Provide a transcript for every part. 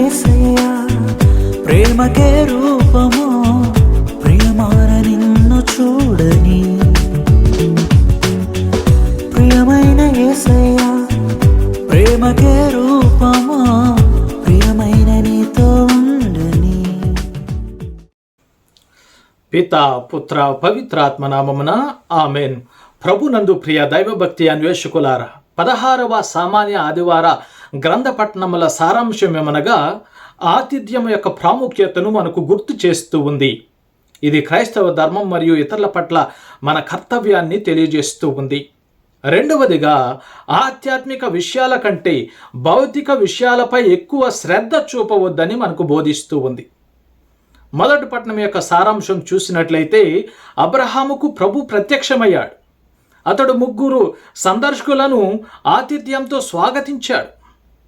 ఏసయ్యా ప్రేమకే రూపము ప్రియమాన నిన్ను చూడని. ప్రియమైన ఏసయ్యా ప్రేమకే రూపము ప్రియమైన నీతో ఉండని. పిత పుత్ర పవిత్రాత్మనామమున ఆమెన్. ప్రభునందు ప్రియ దైవభక్తి అన్వేషకులారా పదహారవ సామాన్య ఆదివార గ్రంథపట్నముల సారాంశమేమనగా ఆతిథ్యం యొక్క ప్రాముఖ్యతను మనకు గుర్తు చేస్తూ ఉంది. ఇది క్రైస్తవ ధర్మం మరియు ఇతరుల పట్ల మన కర్తవ్యాన్ని తెలియజేస్తూ ఉంది. రెండవదిగా ఆధ్యాత్మిక విషయాల కంటే భౌతిక విషయాలపై ఎక్కువ శ్రద్ధ చూపవద్దని మనకు బోధిస్తూ ఉంది. మొదటి పట్టణం యొక్క సారాంశం చూసినట్లయితే అబ్రహాముకు ప్రభు ప్రత్యక్షమయ్యాడు. అతడు ముగ్గురు సందర్శకులను ఆతిథ్యంతో స్వాగతించాడు.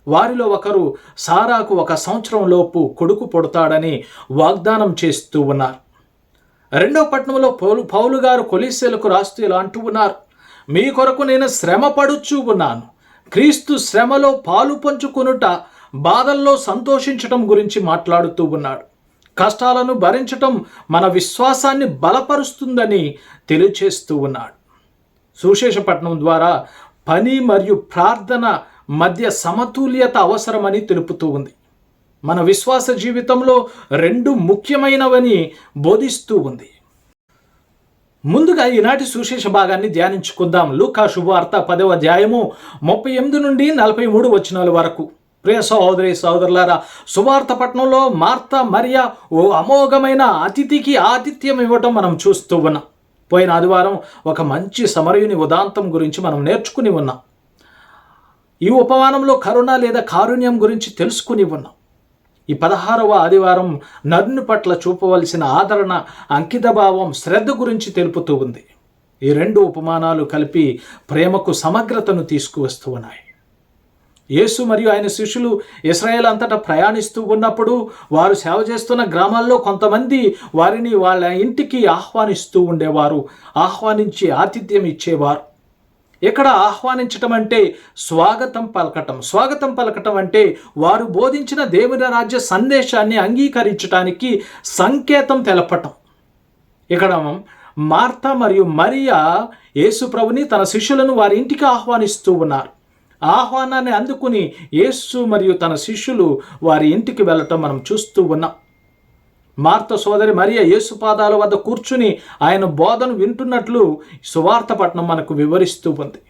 వారిలో ఒకరు సారాకు ఒక సంవత్సరంలోపు కొడుకు పుడతాడని వాగ్దానం చేస్తూ ఉన్నారు. రెండో పట్టణంలో పౌలు పౌలు గారు కొలిసేలకు రాస్తూ ఇలా అంటూ ఉన్నారు. మీ కొరకు నేను శ్రమ పడుచూ ఉన్నాను. క్రీస్తు శ్రమలో పాలు పంచుకొనుట బాధల్లో సంతోషించటం గురించి మాట్లాడుతూ ఉన్నాడు. కష్టాలను భరించటం మన విశ్వాసాన్ని బలపరుస్తుందని తెలియచేస్తూ ఉన్నాడు. సుశేషపట్నం ద్వారా పని మరియు ప్రార్థన మధ్య సమతుల్యత అవసరమని తెలుపుతూ ఉంది. మన విశ్వాస జీవితంలో రెండు ముఖ్యమైనవని బోధిస్తూ ఉంది. ముందుగా ఈనాటి సుశేష భాగాన్ని ధ్యానించుకుందాం. లూకా శుభవార్త పదవ అధ్యాయము ముప్పై ఎనిమిది నుండి నలభై మూడు వచనాల వరకు. ప్రియ సహోదరి సహోదరులారా సువార్త పట్టణంలో మార్త మరియా ఓ అమోఘమైన అతిథికి ఆతిథ్యం ఇవ్వటం మనం చూస్తూ ఉన్నాం. పోయిన ఆదివారం ఒక మంచి సమరయుని ఉదాంతం గురించి మనం నేర్చుకుని ఉన్నాం. ఈ ఉపమానంలో కరుణ లేదా కారుణ్యం గురించి తెలుసుకుని ఉన్నాం. ఈ పదహారవ ఆదివారం నరుని పట్ల చూపవలసిన ఆదరణ అంకితభావం శ్రద్ధ గురించి తెలుపుతూ ఉంది. ఈ రెండు ఉపమానాలు కలిపి ప్రేమకు సమగ్రతను తీసుకువస్తూ ఉన్నాయి. యేసు మరియు ఆయన శిష్యులు ఇస్రాయేల్ అంతటా ప్రయాణిస్తూ ఉన్నప్పుడు వారు సేవ చేస్తున్న గ్రామాల్లో కొంతమంది వారిని వాళ్ళ ఇంటికి ఆహ్వానిస్తూ ఉండేవారు ఆహ్వానించి ఆతిథ్యం ఇచ్చేవారు. ఇక్కడ ఆహ్వానించటం అంటే స్వాగతం పలకటం. స్వాగతం పలకటం అంటే వారు బోధించిన దేవుని రాజ్య సందేశాన్ని అంగీకరించటానికి సంకేతం తెలపటం. ఇక్కడ మార్త మరియు మరియా యేసుప్రభుని తన శిష్యులను వారి ఇంటికి ఆహ్వానిస్తూ ఉన్నారు. ఆహ్వానాన్ని అందుకుని యేసు మరియు తన శిష్యులు వారి ఇంటికి వెళ్ళటం మనం చూస్తూ ఉన్నాం. మార్త సోదరి మరియ యేసు పాదాల వద్ద కూర్చుని ఆయన బోధను వింటున్నట్లు సువార్త పట్నం మనకు వివరిస్తూ ఉంది.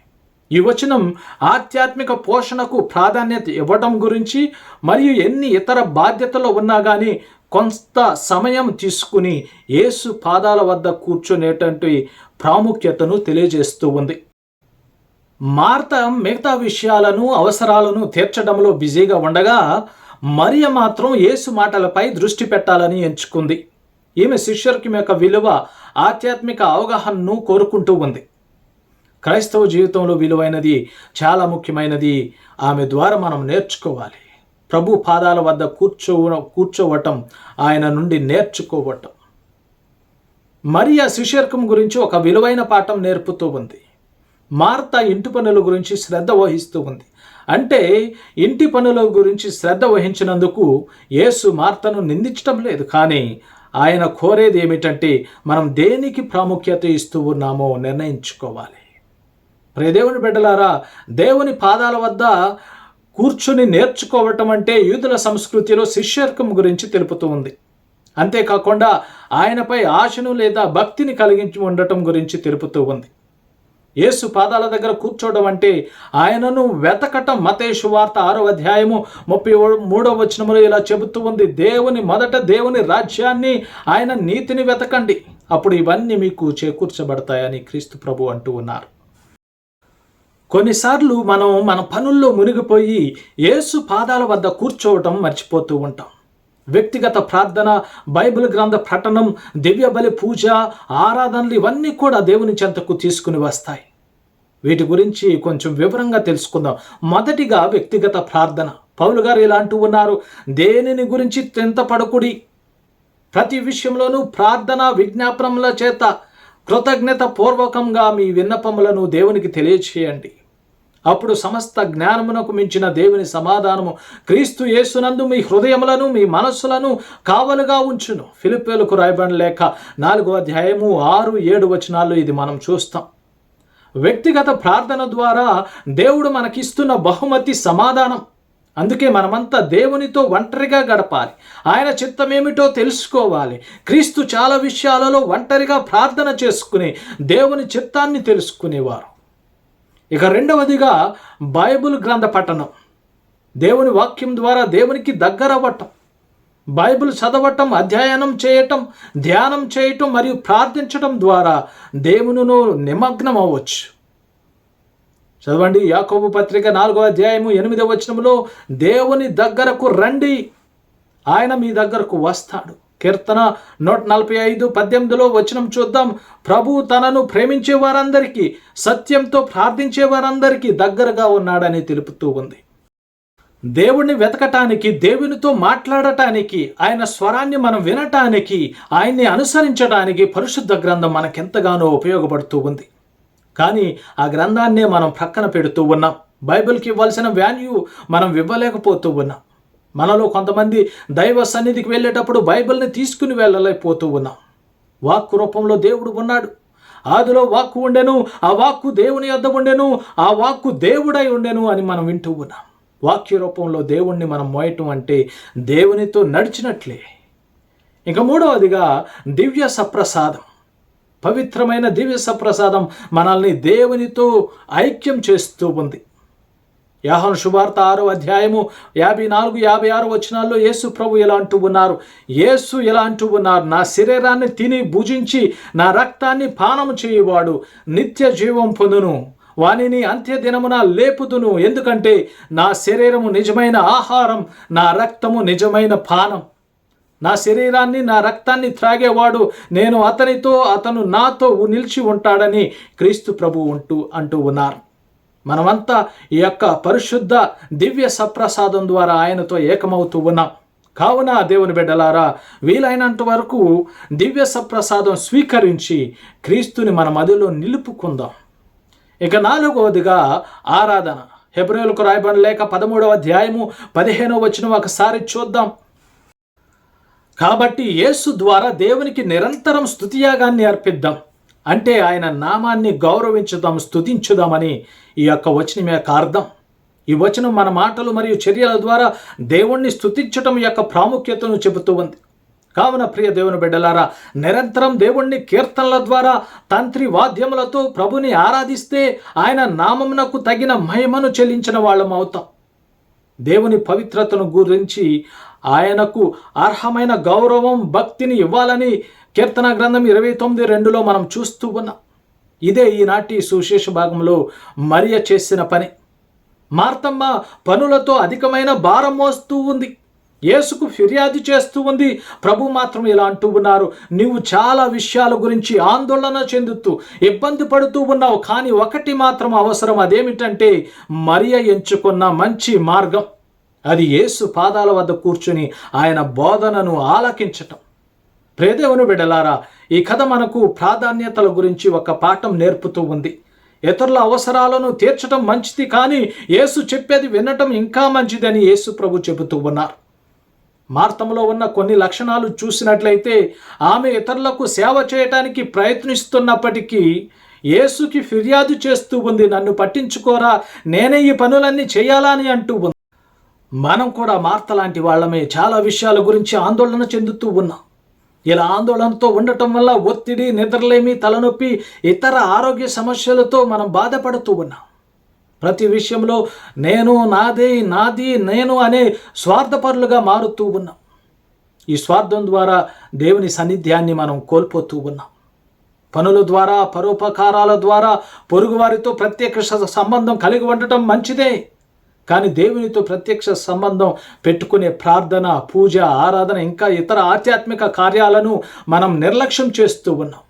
ఈ వచనం ఆధ్యాత్మిక పోషణకు ప్రాధాన్యత ఇవ్వడం గురించి మరియు ఎన్ని ఇతర బాధ్యతలు ఉన్నా కానీ కొంత సమయం తీసుకుని యేసు పాదాల వద్ద కూర్చునేటువంటి ప్రాముఖ్యతను తెలియజేస్తూ ఉంది. మార్త మిగతా విషయాలను అవసరాలను తీర్చడంలో బిజీగా ఉండగా మరియ మాత్రం యేసు మాటలపై దృష్టి పెట్టాలని ఎంచుకుంది. ఈమె శిష్యులకి యొక్క విలువ ఆధ్యాత్మిక అవగాహనను కోరుకుంటూ ఉంది. క్రైస్తవ జీవితంలో విలువైనది చాలా ముఖ్యమైనది ఆమె ద్వారా మనం నేర్చుకోవాలి. ప్రభు పాదాల వద్ద కూర్చో కూర్చోవటం ఆయన నుండి నేర్చుకోవటం. మరియా శిష్యర్కం గురించి ఒక విలువైన పాఠం నేర్పుతూ ఉంది. మార్త ఇంటి పనుల గురించి శ్రద్ధ వహిస్తూ ఉంది. అంటే ఇంటి పనుల గురించి శ్రద్ధ వహించినందుకు యేసు మార్తను నిందించటం లేదు. కానీ ఆయన కోరేది ఏమిటంటే మనం దేనికి ప్రాముఖ్యత ఇస్తూ ఉన్నామో నిర్ణయించుకోవాలి. ప్రేదేవుని బిడ్డలారా దేవుని పాదాల వద్ద కూర్చుని నేర్చుకోవటం అంటే యూదుల సంస్కృతిలో శిష్యర్కం గురించి తెలుపుతూ ఉంది. అంతేకాకుండా ఆయనపై ఆశను లేదా భక్తిని కలిగించి ఉండటం గురించి తెలుపుతూ ఉంది. యేసు పాదాల దగ్గర కూర్చోవడం అంటే ఆయనను వెతకటం మతేషు వార్త ఆరో అధ్యాయము ముప్పై మూడవ వచనములో ఇలా చెబుతూ ఉంది. దేవుని మొదట దేవుని రాజ్యాన్ని ఆయన నీతిని వెతకండి. అప్పుడు ఇవన్నీ మీకు చేకూర్చబడతాయని క్రీస్తు ప్రభు అంటూ ఉన్నారు. కొన్నిసార్లు మనం మన పనుల్లో మునిగిపోయి యేసు పాదాల వద్ద కూర్చోవటం మర్చిపోతూ ఉంటాం. వ్యక్తిగత ప్రార్థన బైబిల్ గ్రంథ పఠనం దివ్యబలి పూజ ఆరాధనలు ఇవన్నీ కూడా దేవుని చెంతకు తీసుకుని వస్తాయి. వీటి గురించి కొంచెం వివరంగా తెలుసుకుందాం. మొదటిగా వ్యక్తిగత ప్రార్థన. పౌలు గారు ఇలా అంటూ ఉన్నారు దేనిని గురించి తెంతపడకుడి ప్రతి విషయంలోనూ ప్రార్థన విజ్ఞాపనముల చేత కృతజ్ఞత పూర్వకంగా మీ విన్నపములను దేవునికి తెలియచేయండి. అప్పుడు సమస్త జ్ఞానమునకు మించిన దేవుని సమాధానము క్రీస్తు యేసునందు మీ హృదయములను మీ మనస్సులను కావలుగా ఉంచును. ఫిలిప్పేలకు రాయబడిన లేక నాలుగో అధ్యాయము ఆరు ఏడు వచనాల్లో ఇది మనం చూస్తాం. వ్యక్తిగత ప్రార్థన ద్వారా దేవుడు మనకిస్తున్న బహుమతి సమాధానం. అందుకే మనమంతా దేవునితో ఒంటరిగా గడపాలి. ఆయన చిత్తమేమిటో తెలుసుకోవాలి. క్రీస్తు చాలా విషయాలలో ఒంటరిగా ప్రార్థన చేసుకుని దేవుని చిత్తాన్ని తెలుసుకునేవారు. ఇక రెండవదిగా బైబిల్ గ్రంథ పఠనం. దేవుని వాక్యం ద్వారా దేవునికి దగ్గర అవ్వటం బైబిల్ చదవటం అధ్యయనం చేయటం ధ్యానం చేయటం మరియు ప్రార్థించటం ద్వారా దేవునిలో నిమగ్నం అవ్వచ్చు చదవండి యాకోబు పత్రిక నాలుగో అధ్యాయము ఎనిమిదవ వచనంలో దేవుని దగ్గరకు రండి ఆయన మీ దగ్గరకు వస్తాడు. కీర్తన నూట నలభై ఐదు పద్దెనిమిదిలో వచనం చూద్దాం. ప్రభు తనను ప్రేమించే వారందరికీ సత్యంతో ప్రార్థించే వారందరికీ దగ్గరగా ఉన్నాడని తెలుపుతూ ఉంది. దేవుణ్ణి వెతకటానికి దేవునితో మాట్లాడటానికి ఆయన స్వరాన్ని మనం వినటానికి ఆయన్ని అనుసరించడానికి పరిశుద్ధ గ్రంథం మనకెంతగానో ఉపయోగపడుతూ ఉంది. కానీ ఆ గ్రంథాన్నే మనం ప్రక్కన పెడుతూ ఉన్నాం. బైబిల్కి ఇవ్వాల్సిన వాల్యూ మనం ఇవ్వలేకపోతూ ఉన్నాం. మనలో కొంతమంది దైవ సన్నిధికి వెళ్ళేటప్పుడు బైబిల్ని తీసుకుని వెళ్ళలేకపోతూ ఉన్నాం. వాక్కు రూపంలో దేవుడు ఉన్నాడు. ఆదిలో వాక్కు ఉండెను ఆ వాక్కు దేవుని యొద్ద ఉండెను ఆ వాక్కు దేవుడై ఉండెను అని మనం వింటూ ఉన్నాం. వాక్య రూపంలో దేవుణ్ణి మనం మోయటం అంటే దేవునితో నడిచినట్లే. ఇంకా మూడవదిగా దివ్య సప్రసాదం. పవిత్రమైన దివ్య సప్రసాదం మనల్ని దేవునితో ఐక్యం చేస్తూ ఉంది. యాహను శుభార్త ఆరో అధ్యాయము యాభై నాలుగు యాభై ఆరు వచనాల్లో యేసు ప్రభు ఎలా అంటూ ఉన్నారు యేసు ఎలా అంటూ ఉన్నారు నా శరీరాన్ని తిని భుజించి నా రక్తాన్ని పానము చేయువాడు నిత్య జీవం పొందును. వానిని అంత్యదినమున లేపుదును. ఎందుకంటే నా శరీరము నిజమైన ఆహారం నా రక్తము నిజమైన పానం. నా శరీరాన్ని నా రక్తాన్ని త్రాగేవాడు నేను అతనితో అతను నాతో నిలిచి ఉంటాడని క్రీస్తు ప్రభు ఉంటూ అంటూ ఉన్నారు. మనమంతా ఈ యొక్క పరిశుద్ధ దివ్య సప్రసాదం ద్వారా ఆయనతో ఏకమవుతూ ఉన్నాం. కావున దేవుని బిడ్డలారా వీలైనంత వరకు దివ్య సప్రసాదం స్వీకరించి క్రీస్తుని మన మదిలో నిలుపుకుందాం. ఇక నాలుగవదిగా ఆరాధన. హెబ్రిలకు రాయబడిన లేక పదమూడవ అధ్యాయము పదిహేనవ వచ్చిన ఒకసారి చూద్దాం. కాబట్టి యేసు ద్వారా దేవునికి నిరంతరం స్థుతియాగాన్ని అర్పిద్దాం. అంటే ఆయన నామాన్ని గౌరవించుదాం స్థుతించుదామని ఈ యొక్క వచనం యొక్క అర్థం. ఈ వచనం మన మాటలు మరియు చర్యల ద్వారా దేవుణ్ణి స్థుతించటం యొక్క ప్రాముఖ్యతను చెబుతూ ఉంది. కావున ప్రియ దేవుని బిడ్డలారా నిరంతరం దేవుణ్ణి కీర్తనల ద్వారా తంత్రి వాద్యములతో ప్రభుని ఆరాధిస్తే ఆయన నామమునకు తగిన మహిమను చెల్లించిన వాళ్ళం అవుతాం. దేవుని పవిత్రతను గురించి ఆయనకు అర్హమైన గౌరవం భక్తిని ఇవ్వాలని కీర్తన గ్రంథం ఇరవై తొమ్మిది రెండులో మనం చూస్తూ ఉన్నాం. ఇదే ఈనాటి సుశేష భాగంలో మరియ చేసిన పని. మార్తమ్మ పనులతో అధికమైన భారం మోస్తూ ఉంది. యేసుకు ఫిర్యాదు చేస్తూ ఉంది. ప్రభు మాత్రం ఇలా అంటూ ఉన్నారు. నీవు చాలా విషయాల గురించి ఆందోళన చెందుతూ ఇబ్బంది పడుతూ ఉన్నావు. కానీ ఒకటి మాత్రం అవసరం. అదేమిటంటే మరియ ఎంచుకున్న మంచి మార్గం. అది యేసు పాదాల వద్ద కూర్చుని ఆయన బోధనను ఆలకించటం. ప్రేదేవుని బిడలారా ఈ కథ మనకు ప్రాధాన్యతల గురించి ఒక పాఠం నేర్పుతూ ఉంది. ఇతరుల అవసరాలను తీర్చడం మంచిది కానీ యేసు చెప్పేది వినటం ఇంకా మంచిదని యేసు ప్రభు చెబుతూ ఉన్నారు. మార్తంలో ఉన్న కొన్ని లక్షణాలు చూసినట్లయితే ఆమె ఇతరులకు సేవ చేయటానికి ప్రయత్నిస్తున్నప్పటికీ యేసుకి ఫిర్యాదు చేస్తూ ఉంది నన్ను పట్టించుకోరా నేనే ఈ పనులన్నీ చేయాలని అంటూ ఉంది. మనం కూడా మార్త లాంటి వాళ్ళమే చాలా విషయాల గురించి ఆందోళన చెందుతూ ఉన్నాం. ఇలా ఆందోళనతో ఉండటం వల్ల ఒత్తిడి నిద్రలేమి తలనొప్పి ఇతర ఆరోగ్య సమస్యలతో మనం బాధపడుతూ ఉన్నాం. ప్రతి విషయంలో నేను నాదే నాది నేను అనే స్వార్థపరులుగా మారుతూ ఉన్నాం. ఈ స్వార్థం ద్వారా దేవుని సాన్నిధ్యాన్ని మనం కోల్పోతూ ఉన్నాం. పనుల ద్వారా పరోపకారాల ద్వారా పొరుగువారితో ప్రత్యక్ష సంబంధం కలిగి ఉండటం మంచిదే. కానీ దేవునితో ప్రత్యక్ష సంబంధం పెట్టుకునే ప్రార్థన పూజ ఆరాధన ఇంకా ఇతర ఆధ్యాత్మిక కార్యాలను మనం నిర్లక్ష్యం చేస్తూ ఉన్నాం.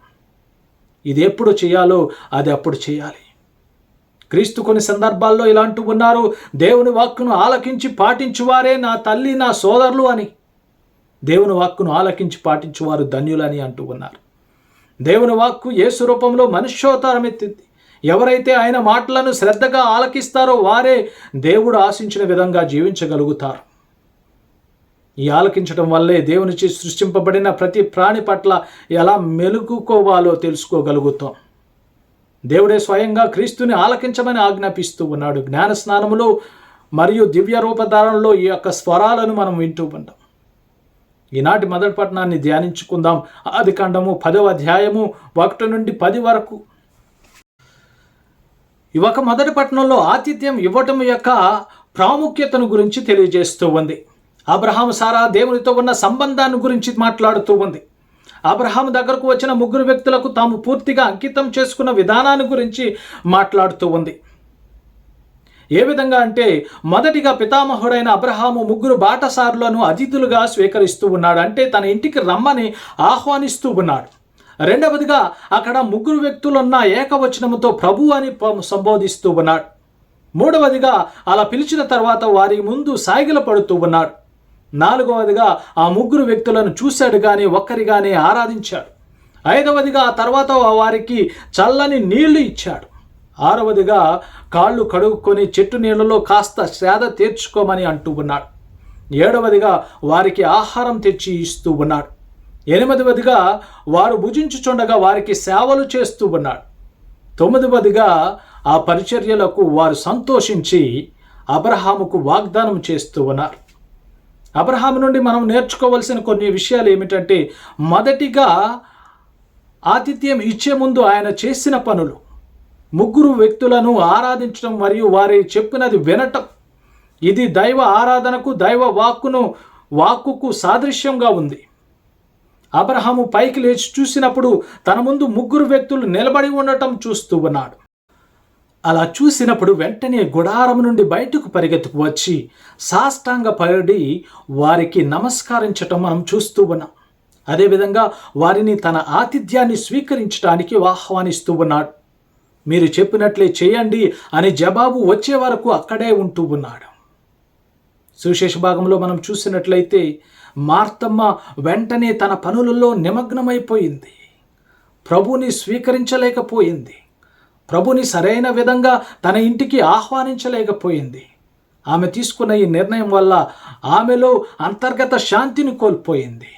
ఇది ఎప్పుడు చేయాలో అది అప్పుడు చేయాలి. క్రీస్తు కొన్ని సందర్భాల్లో ఇలా అంటూ ఉన్నారు దేవుని వాక్కును ఆలకించి పాటించువారే నా తల్లి నా సోదరులు అని. దేవుని వాక్కును ఆలకించి పాటించువారు ధన్యులని అంటూ ఉన్నారు. దేవుని వాక్కు యేసు రూపంలో మనుష్యోతారం ఎత్తింది. ఎవరైతే ఆయన మాటలను శ్రద్ధగా ఆలకిస్తారో వారే దేవుడు ఆశించిన విధంగా జీవించగలుగుతారు. ఈ ఆలకించడం వల్లే దేవునిచి సృష్టింపబడిన ప్రతి ప్రాణి పట్ల ఎలా మెలుగుకోవాలో తెలుసుకోగలుగుతాం. దేవుడే స్వయంగా క్రీస్తుని ఆలకించమని ఆజ్ఞాపిస్తూ ఉన్నాడు. జ్ఞాన స్నానములో మరియు దివ్య రూపధారణలో ఈ యొక్క స్వరాలను మనం వింటూ ఉంటాం. ఈనాటి మొదటి పట్టణాన్ని ధ్యానించుకుందాం. ఆది కాండము పదవ అధ్యాయము ఒకటి నుండి పది వరకు. ఈ ఒక మొదటి పట్టణంలో ఆతిథ్యం ఇవ్వటం యొక్క ప్రాముఖ్యతను గురించి తెలియజేస్తూ ఉంది. అబ్రహాం సారా దేవునితో ఉన్న సంబంధాన్ని గురించి మాట్లాడుతూ ఉంది. అబ్రహాం దగ్గరకు వచ్చిన ముగ్గురు వ్యక్తులకు తాము పూర్తిగా అంకితం చేసుకున్న విధానాన్ని గురించి మాట్లాడుతూ ఉంది. ఏ విధంగా అంటే మొదటిగా పితామహుడైన అబ్రహాము ముగ్గురు బాటసారులను అతిథులుగా స్వీకరిస్తూ ఉన్నాడు. అంటే తన ఇంటికి రమ్మని ఆహ్వానిస్తూ ఉన్నాడు. రెండవదిగా అక్కడ ముగ్గురు వ్యక్తులున్న ఏకవచనముతో ప్రభు అని సంబోధిస్తూ ఉన్నాడు. మూడవదిగా అలా పిలిచిన తర్వాత వారి ముందు సాగిల పడుతూ ఉన్నాడు. నాలుగవదిగా ఆ ముగ్గురు వ్యక్తులను చూశాడు కానీ ఒక్కరిగానే ఆరాధించాడు. ఐదవదిగా ఆ తర్వాత వారికి చల్లని నీళ్ళు ఇచ్చాడు. ఆరవదిగా కాళ్ళు కడుక్కొని చెట్టు నీళ్ళలో కాస్త శ్రాద తీర్చుకోమని అంటూ ఉన్నాడు. ఏడవదిగా వారికి ఆహారం తెచ్చి ఇస్తూ ఉన్నాడు. ఎనిమిదవదిగా వారు భుజించుచుండగా వారికి సేవలు చేస్తూ ఉన్నాడు. తొమ్మిదవదిగా ఆ పరిచర్యలకు వారు సంతోషించి అబ్రహాముకు వాగ్దానం చేస్తూ ఉన్నారు. అబ్రహాం నుండి మనం నేర్చుకోవలసిన కొన్ని విషయాలు ఏమిటంటే మొదటిగా ఆతిథ్యం ఇచ్చే ముందు ఆయన చేసిన పనులు. ముగ్గురు వ్యక్తులను ఆరాధించడం మరియు వారి చెప్పినది వినటం. ఇది దైవ ఆరాధనకు దైవ వాక్కును వాక్కుకు సాదృశ్యంగా ఉంది. అబ్రహాము పైకి లేచి చూసినప్పుడు తన ముందు ముగ్గురు వ్యక్తులు నిలబడి ఉండటం చూస్తూ ఉన్నాడు. అలా చూసినప్పుడు వెంటనే గుడారం నుండి బయటకు పరిగెత్తుకు వచ్చి సాష్టాంగ పడి వారికి నమస్కరించటం మనం చూస్తూ ఉన్నాం. అదేవిధంగా వారిని తన ఆతిథ్యాన్ని స్వీకరించడానికి ఆహ్వానిస్తూ ఉన్నాడు. మీరు చెప్పినట్లే చేయండి అని జవాబు వచ్చే వరకు అక్కడే ఉంటూ ఉన్నాడు. సుశేష భాగంలో మనం చూసినట్లయితే మార్తమ్మ వెంటనే తన పనులలో నిమగ్నమైపోయింది. ప్రభుని స్వీకరించలేకపోయింది. ప్రభుని సరైన విధంగా తన ఇంటికి ఆహ్వానించలేకపోయింది. ఆమె తీసుకున్న ఈ నిర్ణయం వల్ల ఆమెలో అంతర్గత శాంతిని కోల్పోయింది.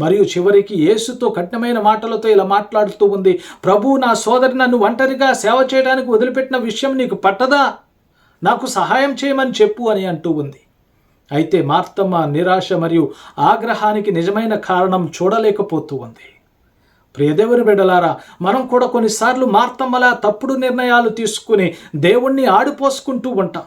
మరియు చివరికి యేసుతో కఠినమైన మాటలతో ఇలా మాట్లాడుతూ ఉంది ప్రభు నా సోదరి నన్ను ఒంటరిగా సేవ చేయడానికి వదిలిపెట్టిన విషయం నీకు పట్టదా? నాకు సహాయం చేయమని చెప్పు అని అంటూ ఉంది. అయితే మార్తమ్మ నిరాశ మరియు ఆగ్రహానికి నిజమైన కారణం చూడలేకపోతూ ఉంది. ప్రియదేవుని బిడ్డలారా మనం కూడా కొన్నిసార్లు మార్తమ్మలా తప్పుడు నిర్ణయాలు తీసుకుని దేవుణ్ణి ఆడిపోసుకుంటూ ఉంటాం.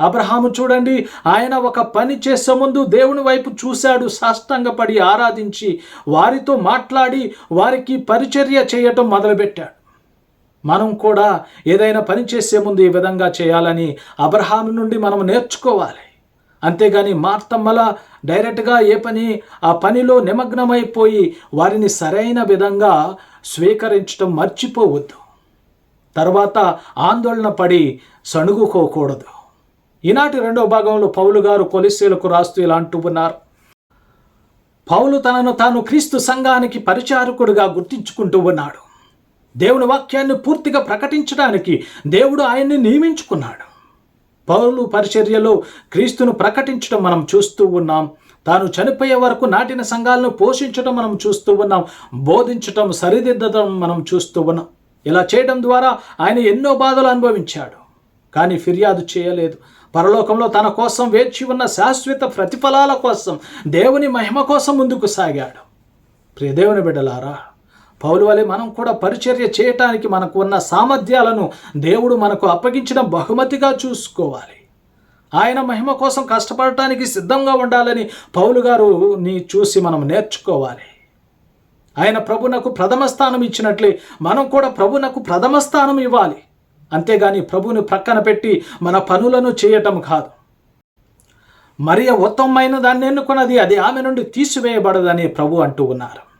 అబ్రహాము చూడండి ఆయన ఒక పని చేసే ముందు దేవుని వైపు చూశాడు సాష్టంగపడి ఆరాధించి వారితో మాట్లాడి వారికి పరిచర్య చేయటం మొదలుపెట్టాడు. మనం కూడా ఏదైనా పని చేసే ముందు ఈ విధంగా చేయాలని అబ్రహాము నుండి మనం నేర్చుకోవాలి. అంతేగాని మార్తమ్మల డైరెక్ట్గా ఏ పని ఆ పనిలో నిమగ్నమైపోయి వారిని సరైన విధంగా స్వీకరించడం మర్చిపోవద్దు. తర్వాత ఆందోళన పడి సణుగుకోకూడదు. ఈనాటి రెండో భాగంలో పౌలు గారు కొలిసేలకు రాస్తూ ఇలా అంటూ ఉన్నారు. పౌలు తనను తాను క్రీస్తు సంఘానికి పరిచారకుడుగా గుర్తించుకుంటూ ఉన్నాడు. దేవుని వాక్యాన్ని పూర్తిగా ప్రకటించడానికి దేవుడు ఆయన్ని నియమించుకున్నాడు. పౌలు పరిచర్యలో క్రీస్తును ప్రకటించడం మనం చూస్తూ ఉన్నాం. తాను చనిపోయే వరకు నాటిన సంఘాలను పోషించడం మనం చూస్తూ ఉన్నాం. బోధించటం సరిదిద్దడం మనం చూస్తూ ఉన్నాం. ఇలా చేయడం ద్వారా ఆయన ఎన్నో బాధలు అనుభవించాడు. కానీ ఫిర్యాదు చేయలేదు. పరలోకంలో తన కోసం వేచి ఉన్న శాశ్వత ప్రతిఫలాల కోసం దేవుని మహిమ కోసం ముందుకు సాగాడు. ప్రియదేవుని బిడ్డలారా పౌలు వలె మనం కూడా పరిచర్య చేయటానికి మనకు ఉన్న సామర్థ్యాలను దేవుడు మనకు అప్పగించిన బహుమతిగా చూసుకోవాలి. ఆయన మహిమ కోసం కష్టపడటానికి సిద్ధంగా ఉండాలని పౌలు గారు నీ చూసి మనం నేర్చుకోవాలి. ఆయన ప్రభునకు ప్రథమ స్థానం ఇచ్చినట్లే మనం కూడా ప్రభునకు ప్రథమ స్థానం ఇవ్వాలి. అంతేగాని ప్రభుని ప్రక్కన పెట్టి మన పనులను చేయటం కాదు. మరియ ఉత్తమమైన దాన్ని ఎన్నుకున్నది అది ఆమె నుండి తీసివేయబడదని ప్రభు అంటూ ఉన్నారు.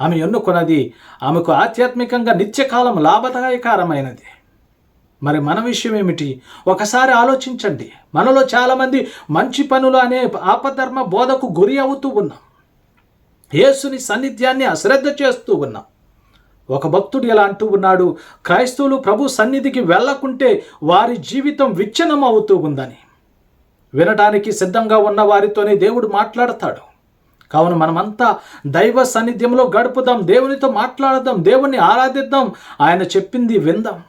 ఆమె ఎన్నుకున్నది ఆమెకు ఆధ్యాత్మికంగా నిత్యకాలం లాభదాయకరమైనది. మరి మన విషయం ఏమిటి ఒకసారి ఆలోచించండి. మనలో చాలామంది మంచి పనులు అనే ఆపధర్మ బోధకు గురి అవుతూ ఉన్నాం. యేసుని సాన్నిధ్యాన్ని అశ్రద్ధ చేస్తూ ఉన్నాం. ఒక భక్తుడు ఎలా అంటూ ఉన్నాడు క్రైస్తవులు ప్రభు సన్నిధికి వెళ్ళకుంటే వారి జీవితం విచ్ఛిన్నం అవుతూ ఉందని. వినటానికి సిద్ధంగా ఉన్న వారితోనే దేవుడు మాట్లాడతాడు. కావున మనమంతా దైవ సాన్నిధ్యంలో గడుపుదాం దేవునితో మాట్లాడదాం దేవుణ్ణి ఆరాధిద్దాం ఆయన చెప్పింది విందాం.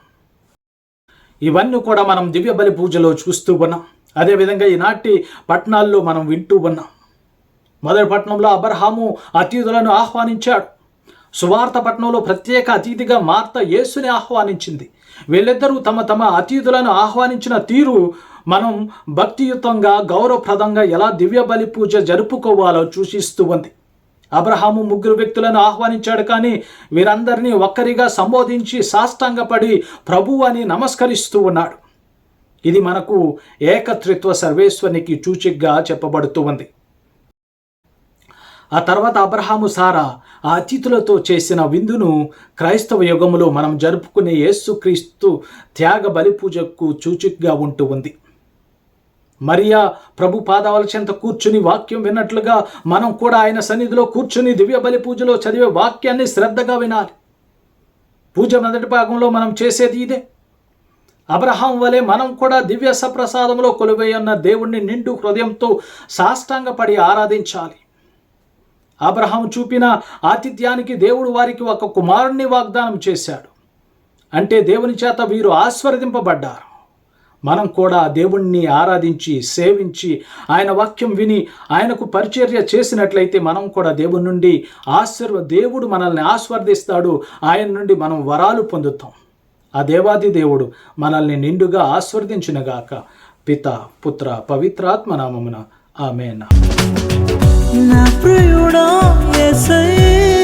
ఇవన్నీ కూడా మనం దివ్య బలి పూజలో చూస్తూ ఉన్నాం. అదేవిధంగా ఈనాటి పట్టణాల్లో మనం వింటూ ఉన్నాం. మొదటి పట్టణంలో అబ్రహాము అతిథులను ఆహ్వానించాడు. సువార్త పట్టణంలో ప్రత్యేక అతిథిగా మార్త యేసుని ఆహ్వానించింది. వీళ్ళిద్దరూ తమ తమ అతిథులను ఆహ్వానించిన తీరు మనం భక్తియుతంగా గౌరవప్రదంగా ఎలా దివ్య బలి పూజ జరుపుకోవాలో సూచిస్తూ ఉంది. అబ్రహాము ముగ్గురు వ్యక్తులను ఆహ్వానించాడు కానీ వీరందరినీ ఒక్కరిగా సంబోధించి సాష్టాంగపడి ప్రభు అని నమస్కరిస్తూ ఉన్నాడు. ఇది మనకు ఏకత్రిత్వ సర్వేశ్వరునికి సూచికగా చెప్పబడుతూ ఉంది. ఆ తర్వాత అబ్రహాము సారా ఆ అతిథులతో చేసిన విందును క్రైస్తవ యుగములో మనం జరుపుకునే యేసుక్రీస్తు త్యాగ బలి పూజకు సూచికగా ఉంటూ ఉంది. మరియా ప్రభు పాదాల చెంత కూర్చుని వాక్యం విన్నట్లుగా మనం కూడా ఆయన సన్నిధిలో కూర్చుని దివ్య బలి పూజలో చదివే వాక్యాన్ని శ్రద్ధగా వినాలి. పూజ మొదటి భాగంలో మనం చేసేది ఇదే. అబ్రహాం వలె మనం కూడా దివ్య సప్రసాదంలో కొలువేయున్న దేవుణ్ణి నిండు హృదయంతో సాష్టాంగపడి ఆరాధించాలి. అబ్రహాం చూపిన ఆతిథ్యానికి దేవుడు వారికి ఒక కుమారుణ్ణి వాగ్దానం చేశాడు. అంటే దేవుని చేత వీరు ఆస్వర్దింపబడ్డారు మనం కూడా దేవుణ్ణి ఆరాధించి సేవించి ఆయన వాక్యం విని ఆయనకు పరిచర్య చేసినట్లయితే మనం కూడా దేవుని నుండి ఆశీర్వ దేవుడు మనల్ని ఆస్వర్దిస్తాడు ఆయన నుండి మనం వరాలు పొందుతాం. ఆ దేవాది దేవుడు మనల్ని నిండుగా ఆస్వర్దించినగాక పిత పుత్ర పవిత్రాత్మ నామమున. ఆమెనా. నా ప్రియుడా యేసయ్యా